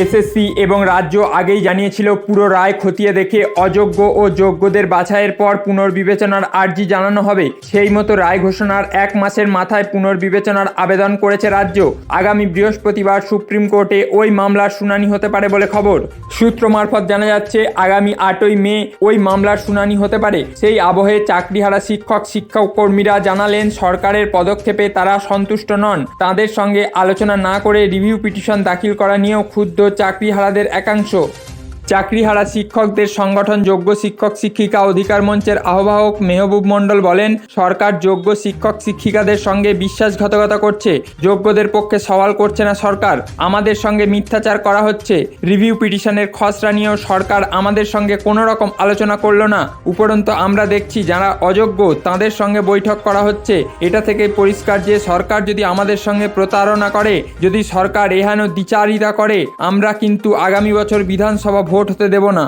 SSC এবং রাজ্য আগেই জানিয়েছিল পুরো রায় খতিয়ে দেখে অযোগ্য ও যোগ্যদের বাছাইয়ের পর পুনর্বিবেচনার আর্জি জানানো হবে। সেই মতো রায় ঘোষণার এক মাসের মাথায় পুনর্বিবেচনার আবেদন করেছে রাজ্য। আগামী বৃহস্পতিবার সুপ্রিম কোর্টে ওই মামলার শুনানি হতে পারে বলে খবর। সূত্র মারফত জানা যাচ্ছে, আগামী আটই মে ওই মামলার শুনানি হতে পারে। সেই আবহে চাকরিহারা শিক্ষক শিক্ষক কর্মীরা জানালেন, সরকারের পদক্ষেপে তারা সন্তুষ্ট নন। তাদের সঙ্গে আলোচনা না করে রিভিউ পিটিশন দাখিল করা নিয়েও ক্ষুব্ধ চাকরিহারাদের একাংশ। চাকরিহারা শিক্ষকদের সংগঠন যোগ্য শিক্ষক শিক্ষিকা অধিকার মঞ্চের আহ্বায়ক মেহবুব মণ্ডল বলেন, সরকার যোগ্য শিক্ষক শিক্ষিকাদের সঙ্গে বিশ্বাসঘাতকতা করছে, যোগ্যদের পক্ষে সওয়াল করছে না সরকার, আমাদের সঙ্গে মিথ্যাচার করা হচ্ছে, রিভিউ পিটিশনের খসড়া নিয়েও সরকার আমাদের সঙ্গে কোনো রকম আলোচনা করল না, উপরন্তু আমরা দেখছি যারা অযোগ্য তাদের সঙ্গে বৈঠক করা হচ্ছে, এটা থেকে পরিষ্কার যে সরকার যদি আমাদের সঙ্গে প্রতারণা করে, যদি সরকার এহেন দ্বিচারিতা করে, আমরা কিন্তু আগামী বছর বিধানসভা ভোট হতে দেব না।